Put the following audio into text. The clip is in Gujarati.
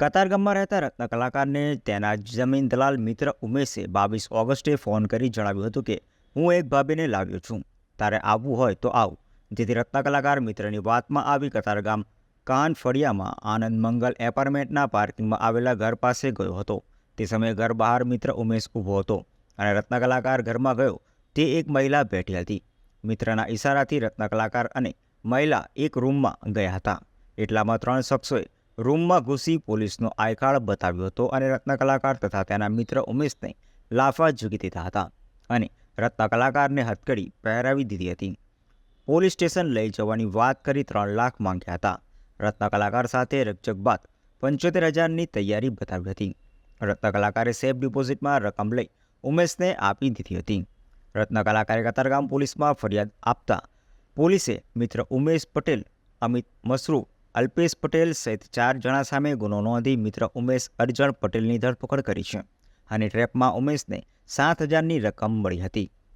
કતારગામમાં રહેતા રત્ન કલાકારને તેના જમીન દલાલ મિત્ર ઉમેશે બાવીસ ઓગસ્ટે ફોન કરી જણાવ્યું હતું કે, હું એક ભાભીને લાવ્યો છું. તારે આવવું હોય તો આવ. જેથી રત્ન કલાકાર મિત્રની વાતમાં આવી કતારગામ કાન ફળિયામાં આનંદ મંગલ એપાર્ટમેન્ટના પાર્કિંગમાં આવેલા ઘર પાસે ગયો હતો. તે સમયે ઘર બહાર મિત્ર ઉમેશ ઊભો હતો અને રત્ન કલાકાર ઘરમાં ગયો. તે એક મહિલા બેઠી હતી. મિત્રના ઈશારાથી રત્ન કલાકાર અને મહિલા એક રૂમમાં ગયા હતા. એટલામાં ત્રણ શખ્સોએ રૂમમાં ઘૂસી પોલીસનો આયકાળ બતાવ્યો હતો અને રત્ન કલાકાર તથા તેના મિત્ર ઉમેશને લાફા ઝૂકી દીધા હતા અને રત્નકલાકારને હથકડી પહેરાવી દીધી હતી. પોલીસ સ્ટેશન લઈ જવાની વાત કરી ત્રણ લાખ માંગ્યા હતા. રત્ન કલાકાર સાથે રકજક બાદ પંચોતેર હજારની તૈયારી બતાવી હતી. રત્ન કલાકારે સેફ ડિપોઝિટમાં રકમ લઈ ઉમેશને આપી દીધી હતી. રત્ન કલાકારે કતારગામ પોલીસમાં ફરિયાદ આપતા પોલીસે મિત્ર ઉમેશ પટેલ, અમિત મસરૂ અલ્પેશ પટેલ સહિત ચાર જણા સામે ગુનો નોંધી મિત્ર ઉમેશ અરજણ પટેલની ધરપકડ કરી છે અને ટ્રેપમાં ઉમેશને સાત હજારની રકમ મળી હતી.